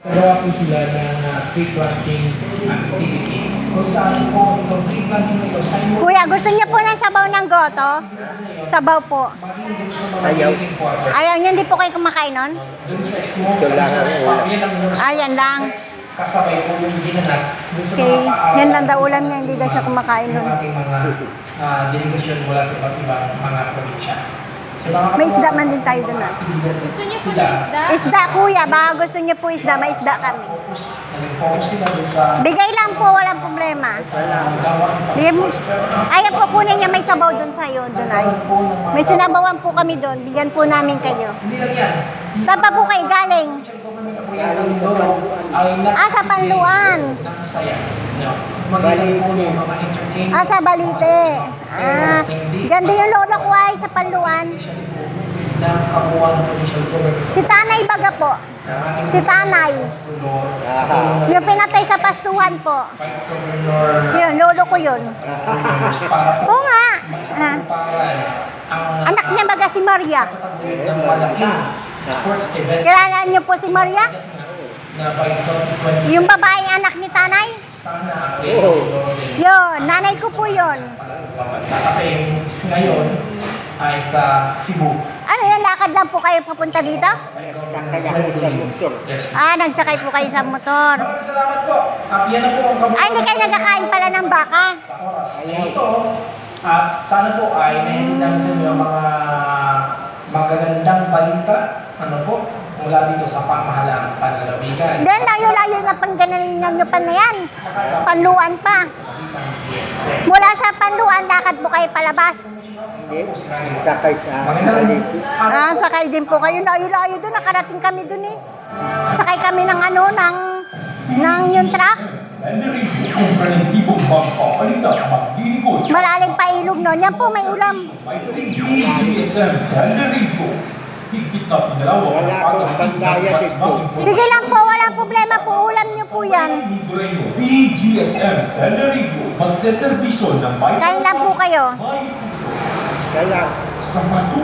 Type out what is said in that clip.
Nagawa po sila ng uh, tree planting activity. Kung saan po itong tree planting ito, sa inyo Kuya, gusto niyo po ng sabaw ng goto? Sabaw po. Ayaw. Ayaw niyo, hindi po kayo kumakain nun? Sa lang ang resource ulam. park, yan ang lang. Kasabay po yung ginanap. Okay. Yan lang daw ulam niya, hindi daw siya kumakain Yung nun. ating mga ah, delegasyon mula sa iba't ibang mga probinsya. May isda man din tayo dun, ah. Gusto niyo po isda? Isda, kuya. Baka gusto niyo po isda, may isda kami. Bigay lang po, walang problema. Bigyan mo. Ayaw po kunin niya, may sabaw dun sa'yo, dun ay. May sinabawan po kami dun, bigyan po namin kayo. Saan pa po kayo galing? Ah, sa Panluan. Ah, sa Balite. Ah, ganda yung lola ko ay sa Panluan. ng kabuuan ng provincial government. Si Tanay Baga po. Si Tanay. Yung pinatay sa pastuhan po. Yun, lolo ko yun. Oo nga. Anak niya baga si Maria. Kilala niyo po si Maria? na by 2020 Yung babaeng anak ni Tanay? Yun, nanay ko po yun. kasi ngayon ay sa Cebu. Lang po kayo papunta dito? Ah, nagsakay po kayo sa motor. Ay, hindi kayo nagkakain pala ng baka. ito. At sana po ay nahingi namin sa inyo mga magagandang balita ano po mula dito sa pamahalang panlalawigan. Then, layo-layo na panggalingan nyo pa na yan. Panluan pa. Mula sa panluan, lakad po kayo palabas. Hindi. Sakay sa. Ah, sakay din po kayo. Layo-layo doon. Nakarating kami doon eh. Sakay kami ng ano, ng, ng yung truck. Malalim pa ilog nun. Yan po, may ulam. Sige lang po, walang problema po. Ulam nyo po yan. BGSM Calderito magseservisyo ng Kain lang po kayo. May puso Kaya, sa matu